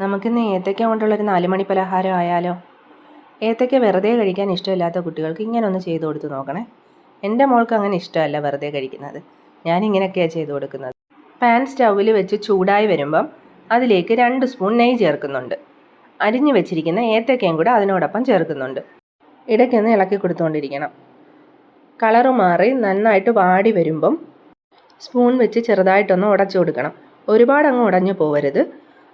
നമുക്കിന്ന് ഏത്തയ്ക്ക കൊണ്ടുള്ളൊരു നാല് മണി പലഹാരം ആയാലോ? ഏത്തയ്ക്ക വെറുതെ കഴിക്കാൻ ഇഷ്ടമില്ലാത്ത കുട്ടികൾക്ക് ഇങ്ങനെ ഒന്ന് ചെയ്തു കൊടുത്ത് നോക്കണേ. എന്റെ മോൾക്ക് അങ്ങനെ ഇഷ്ടമല്ല വെറുതെ കഴിക്കുന്നത്. ഞാൻ ഇങ്ങനെയൊക്കെയാണ് ചെയ്തു കൊടുക്കുന്നത്. പാൻ സ്റ്റൗവിൽ വെച്ച് ചൂടായി വരുമ്പം അതിലേക്ക് രണ്ട് സ്പൂൺ നെയ്യ് ചേർക്കുന്നുണ്ട്. അരിഞ്ഞു വെച്ചിരിക്കുന്ന ഏത്തയ്ക്കയും കൂടെ അതിനോടൊപ്പം ചേർക്കുന്നുണ്ട്. ഇടയ്ക്കൊന്ന് ഇളക്കി കൊടുത്തുകൊണ്ടിരിക്കണം കളറ് മാറി നന്നായിട്ട് വാടി വരുമ്പം സ്പൂൺ വെച്ച് ചെറുതായിട്ടൊന്ന് ഉടച്ചു കൊടുക്കണം. ഒരുപാട് അങ്ങ് ഉടഞ്ഞു പോവരുത്.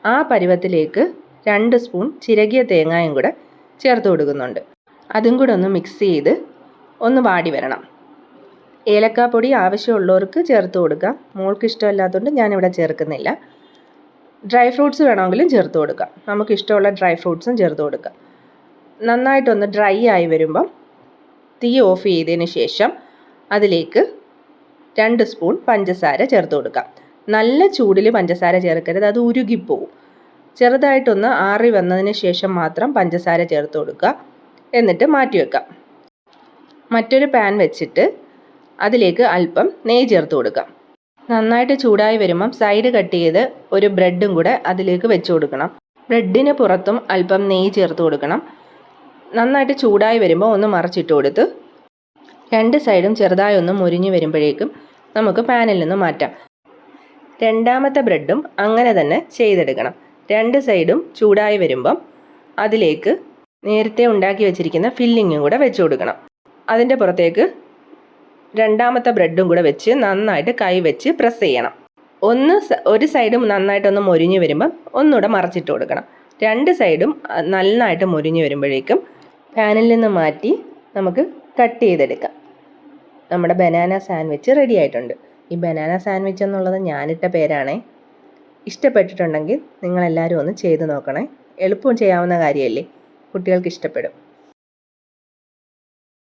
ആ പരുവത്തിലേക്ക് രണ്ട് സ്പൂൺ ചിരകിയ തേങ്ങയും കൂടെ ചേർത്ത് കൊടുക്കുന്നുണ്ട്. അതും കൂടെ ഒന്ന് മിക്സ് ചെയ്ത് ഒന്ന് വാടി വരണം. ഏലക്കാപ്പൊടി ആവശ്യമുള്ളവർക്ക് ചേർത്ത് കൊടുക്കാം. മോൾക്ക് ഇഷ്ടമല്ലാത്തതുകൊണ്ട് ഞാനിവിടെ ചേർക്കുന്നില്ല. ഡ്രൈ ഫ്രൂട്ട്സ് വേണമെങ്കിലും ചേർത്ത് കൊടുക്കാം. നമുക്ക് ഇഷ്ടമുള്ള ഡ്രൈ ഫ്രൂട്ട്സും ചേർത്ത് കൊടുക്കാം. നന്നായിട്ടൊന്ന് ഡ്രൈ ആയി വരുമ്പം തീ ഓഫ് ചെയ്തതിന് ശേഷം അതിലേക്ക് രണ്ട് സ്പൂൺ പഞ്ചസാര ചേർത്ത് കൊടുക്കാം. നല്ല ചൂടിൽ പഞ്ചസാര ചേർക്കരുത് അത് ഉരുകിപ്പോവും ചെറുതായിട്ടൊന്ന് ആറി വന്നതിന് ശേഷം മാത്രം പഞ്ചസാര ചേർത്ത് കൊടുക്കുക. എന്നിട്ട് മാറ്റി വെക്കാം. മറ്റൊരു പാൻ വെച്ചിട്ട് അതിലേക്ക് അല്പം നെയ്യ് ചേർത്ത് കൊടുക്കാം. നന്നായിട്ട് ചൂടായി വരുമ്പം സൈഡ് കട്ട് ചെയ്ത് ഒരു ബ്രെഡും കൂടെ അതിലേക്ക് വെച്ച് കൊടുക്കണം. ബ്രെഡിന് പുറത്തും അല്പം നെയ്യ് ചേർത്ത് കൊടുക്കണം. നന്നായിട്ട് ചൂടായി വരുമ്പോൾ ഒന്ന് മറിച്ചിട്ട് കൊടുത്ത് രണ്ട് സൈഡും ചെറുതായി ഒന്ന് മുരിഞ്ഞ് വരുമ്പോഴേക്കും നമുക്ക് പാനിൽ നിന്ന് മാറ്റാം. രണ്ടാമത്തെ ബ്രെഡും അങ്ങനെ തന്നെ ചെയ്തെടുക്കണം. രണ്ട് സൈഡും ചൂടായി വരുമ്പം അതിലേക്ക് നേരത്തെ ഉണ്ടാക്കി വെച്ചിരിക്കുന്ന ഫില്ലിങ്ങും കൂടെ വെച്ച് കൊടുക്കണം. അതിന്റെ പുറത്തേക്ക് രണ്ടാമത്തെ ബ്രെഡും കൂടെ വെച്ച് നന്നായിട്ട് കൈ വെച്ച് പ്രസ് ചെയ്യണം. ഒന്ന് ഒരു സൈഡും നന്നായിട്ടൊന്ന് മൊരിഞ്ഞ് വരുമ്പം ഒന്നുകൂടെ മറച്ചിട്ട് കൊടുക്കണം. രണ്ട് സൈഡും നന്നായിട്ട് മൊരിഞ്ഞ് വരുമ്പോഴേക്കും പാനിൽ നിന്ന് മാറ്റി നമുക്ക് കട്ട് ചെയ്തെടുക്കാം. നമ്മുടെ ബനാന സാൻഡ്വിച്ച് റെഡി ആയിട്ടുണ്ട്. ഈ ബനാന സാൻഡ്വിച്ച് എന്നുള്ളത് ഞാനിട്ട പേരാണേ. ഇഷ്ടപ്പെട്ടിട്ടുണ്ടെങ്കിൽ നിങ്ങളെല്ലാവരും ഒന്ന് ചെയ്ത് നോക്കണേ. എളുപ്പം ചെയ്യാവുന്ന കാര്യമല്ലേ? കുട്ടികൾക്ക് ഇഷ്ടപ്പെടും.